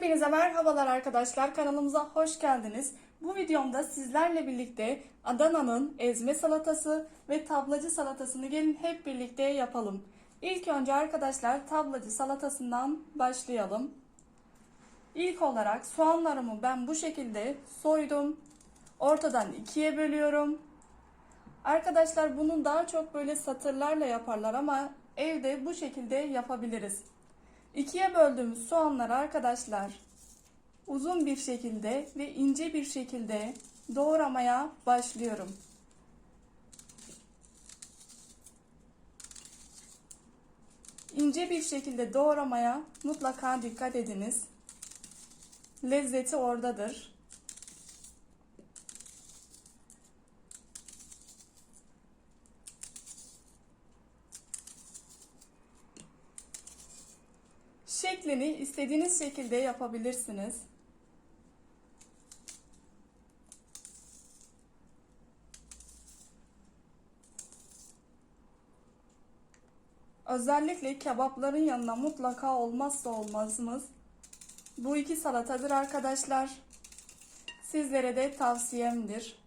Hepinize merhabalar arkadaşlar. Kanalımıza hoş geldiniz. Bu videomda sizlerle birlikte Adana'nın ezme salatası ve tablacı salatasını gelin hep birlikte yapalım. İlk önce arkadaşlar tablacı salatasından başlayalım. İlk olarak soğanlarımı ben bu şekilde soydum. Ortadan ikiye bölüyorum. Arkadaşlar bunu daha çok böyle satırlarla yaparlar ama evde bu şekilde yapabiliriz. İkiye böldüğümüz soğanları arkadaşlar uzun bir şekilde ve ince bir şekilde doğramaya başlıyorum. İnce bir şekilde doğramaya mutlaka dikkat ediniz. Lezzeti oradadır. Şeklini istediğiniz şekilde yapabilirsiniz. Özellikle kebapların yanına mutlaka olmazsa olmazımız bu iki salatadır arkadaşlar. Sizlere de tavsiyemdir.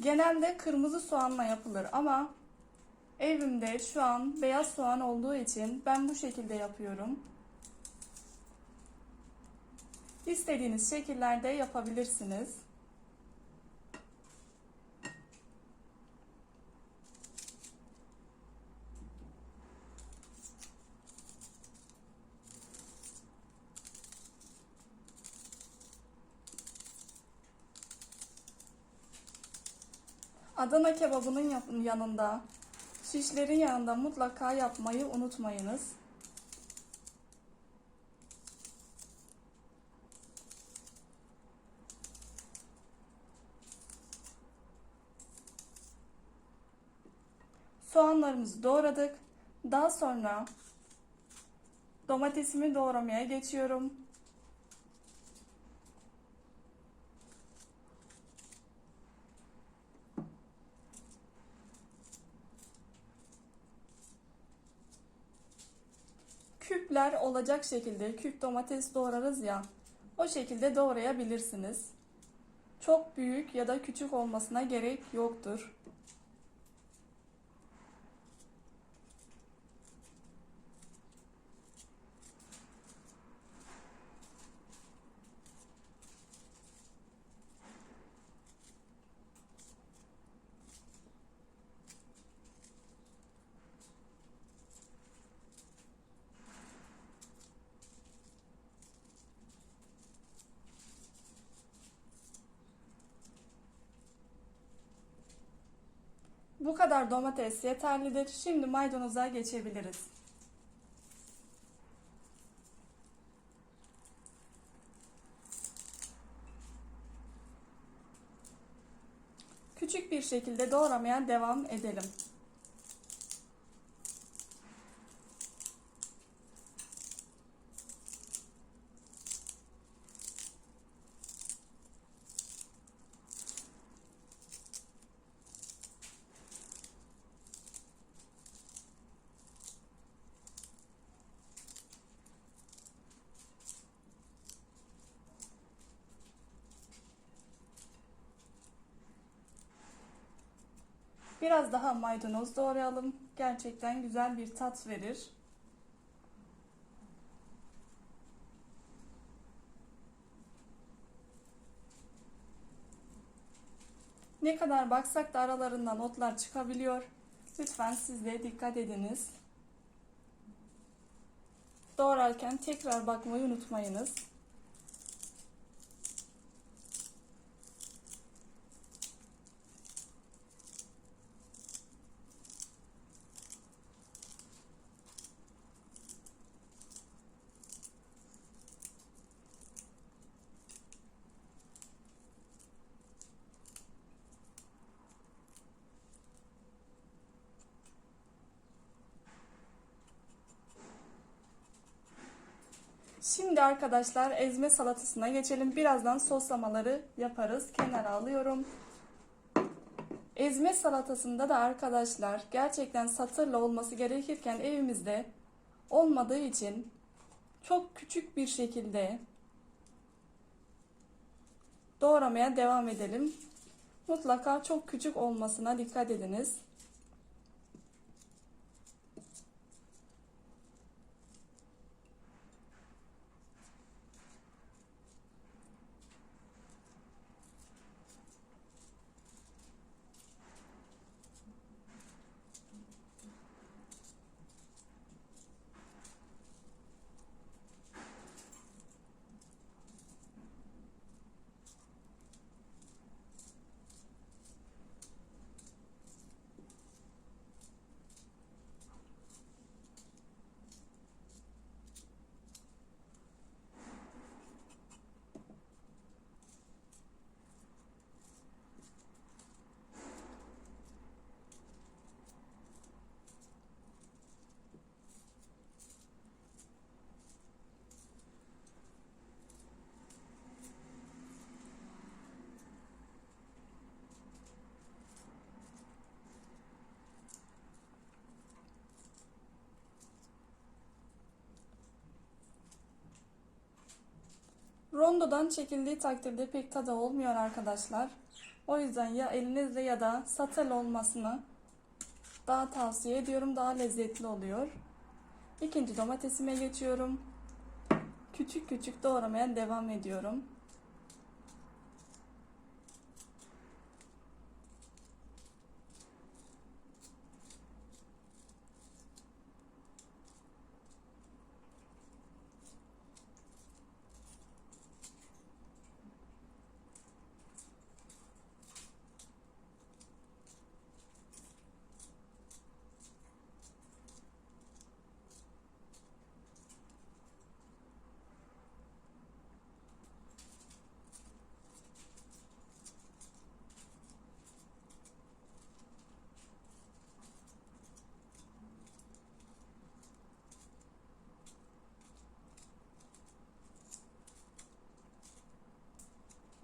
Genelde kırmızı soğanla yapılır ama evimde şu an beyaz soğan olduğu için ben bu şekilde yapıyorum. İstediğiniz şekillerde yapabilirsiniz. Adana kebabının yanında, şişlerin yanında mutlaka yapmayı unutmayınız. Soğanlarımızı doğradık. Daha sonra domatesimi doğramaya geçiyorum. Küpler olacak şekilde küp domates doğrarız ya o şekilde doğrayabilirsiniz. Çok büyük ya da küçük olmasına gerek yoktur. Bu kadar domates yeterlidir. Şimdi maydanoza geçebiliriz. Küçük bir şekilde doğramaya devam edelim. Biraz daha maydanoz doğrayalım. Gerçekten güzel bir tat verir. Ne kadar baksak da aralarından otlar çıkabiliyor. Lütfen siz de dikkat ediniz. Doğrarken tekrar bakmayı unutmayınız. Şimdi arkadaşlar ezme salatasına geçelim. Birazdan soslamaları yaparız. Kenara alıyorum. Ezme salatasında da arkadaşlar gerçekten satırla olması gerekirken evimizde olmadığı için çok küçük bir şekilde doğramaya devam edelim. Mutlaka çok küçük olmasına dikkat ediniz. Rondodan çekildiği takdirde pek tadı olmuyor arkadaşlar. O yüzden ya elinizle ya da satel olmasını daha tavsiye ediyorum. Daha lezzetli oluyor. İkinci domatesime geçiyorum. Küçük küçük doğramaya devam ediyorum.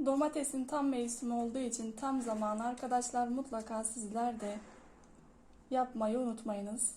Domatesin tam mevsimi olduğu için tam zamanı arkadaşlar mutlaka sizler de yapmayı unutmayınız.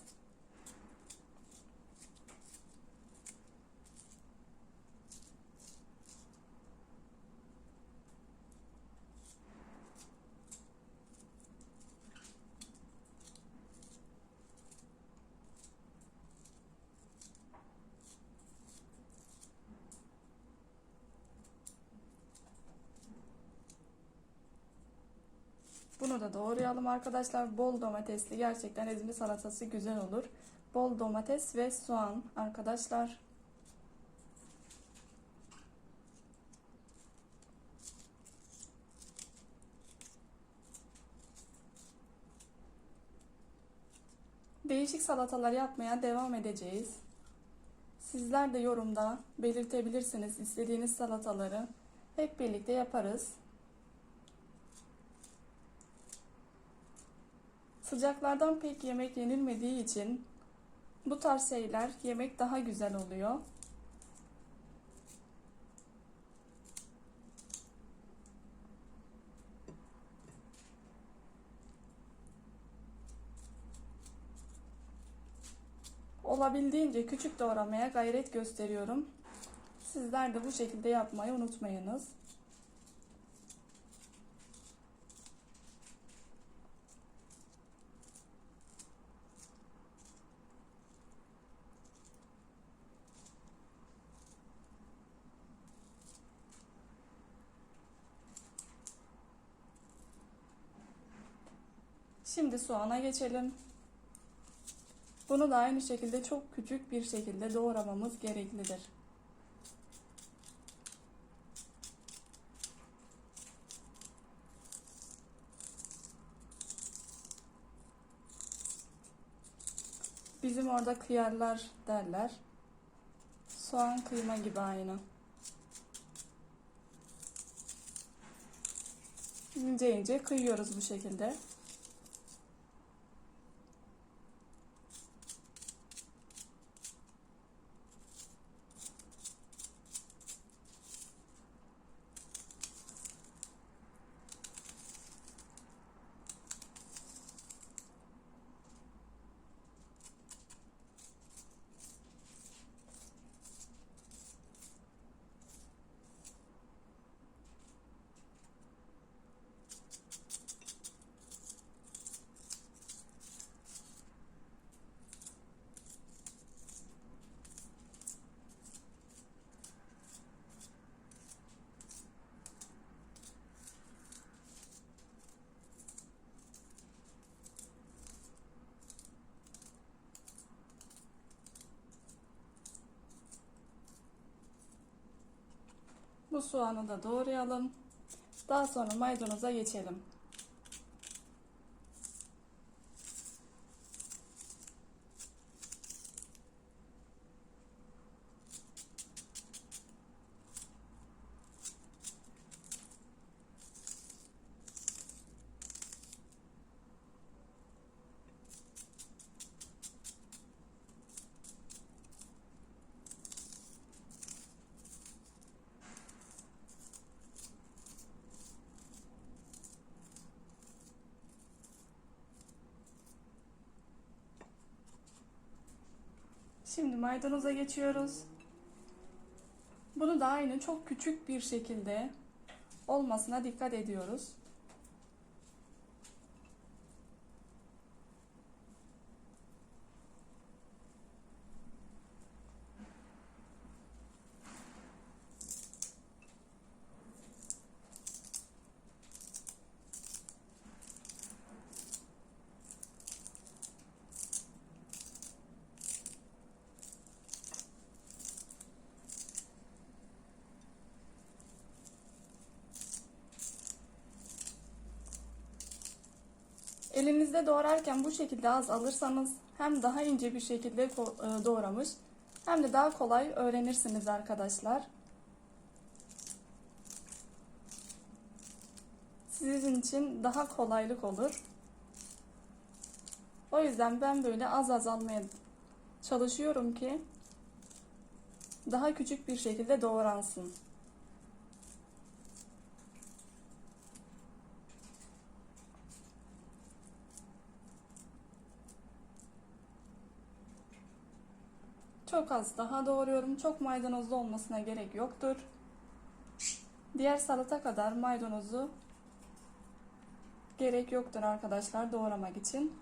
Bunu da doğrayalım arkadaşlar. Bol domatesli gerçekten ezme salatası güzel olur. Bol domates ve soğan arkadaşlar. Değişik salatalar yapmaya devam edeceğiz. Sizler de yorumda belirtebilirsiniz istediğiniz salataları. Hep birlikte yaparız. Sıcaklardan pek yemek yenilmediği için bu tarz şeyler yemek daha güzel oluyor. Olabildiğince küçük doğramaya gayret gösteriyorum. Sizler de bu şekilde yapmayı unutmayınız. Şimdi soğana geçelim. Bunu da aynı şekilde çok küçük bir şekilde doğramamız gereklidir. Bizim orada kıyarlar derler. Soğan kıyma gibi aynı. İnce ince kıyıyoruz bu şekilde. Soğanı da doğrayalım. Daha sonra maydanoza geçelim. Şimdi maydanoza geçiyoruz. Bunu da aynı çok küçük bir şekilde olmasına dikkat ediyoruz. Elinizde doğrarken bu şekilde az alırsanız hem daha ince bir şekilde e, doğramış hem de daha kolay öğrenirsiniz arkadaşlar. Sizin için daha kolaylık olur. O yüzden ben böyle az az almaya çalışıyorum ki daha küçük bir şekilde doğransın. Çok az daha doğruyorum. Çok maydanozlu olmasına gerek yoktur. Diğer salata kadar maydanozu gerek yoktur arkadaşlar doğramak için.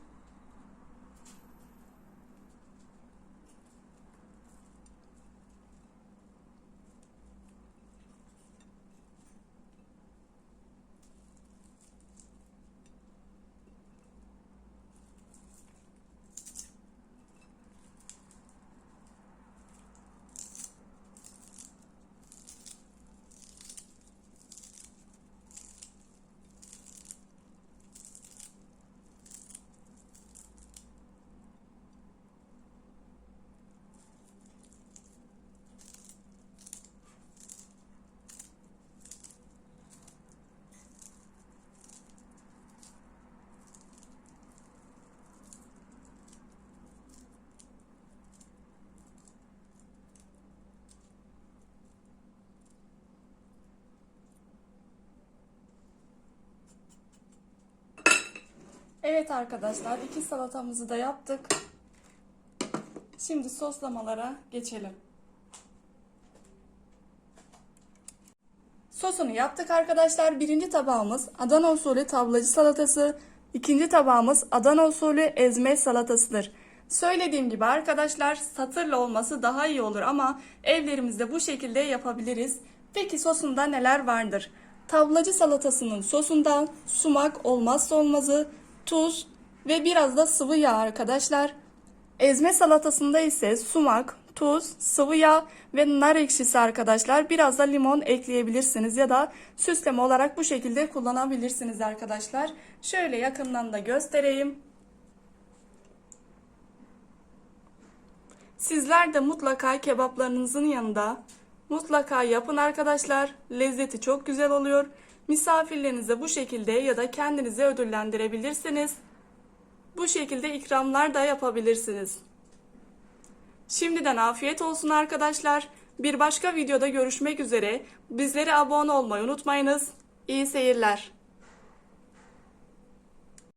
Evet arkadaşlar iki salatamızı da yaptık. Şimdi soslamalara geçelim. Sosunu yaptık arkadaşlar. Birinci tabağımız Adana usulü tablacı salatası. İkinci tabağımız Adana usulü ezme salatasıdır. Söylediğim gibi arkadaşlar satırla olması daha iyi olur ama evlerimizde bu şekilde yapabiliriz. Peki sosunda neler vardır? Tablacı salatasının sosunda sumak olmazsa olmazı, tuz ve biraz da sıvı yağ arkadaşlar. Ezme salatasında ise sumak, tuz, sıvı yağ ve nar ekşisi arkadaşlar. Biraz da limon ekleyebilirsiniz ya da süsleme olarak bu şekilde kullanabilirsiniz arkadaşlar. Şöyle yakından da göstereyim. Sizler de mutlaka kebaplarınızın yanında mutlaka yapın arkadaşlar. Lezzeti çok güzel oluyor. Misafirlerinize bu şekilde ya da kendinize ödüllendirebilirsiniz. Bu şekilde ikramlar da yapabilirsiniz. Şimdiden afiyet olsun arkadaşlar. Bir başka videoda görüşmek üzere. Bizlere abone olmayı unutmayınız. İyi seyirler.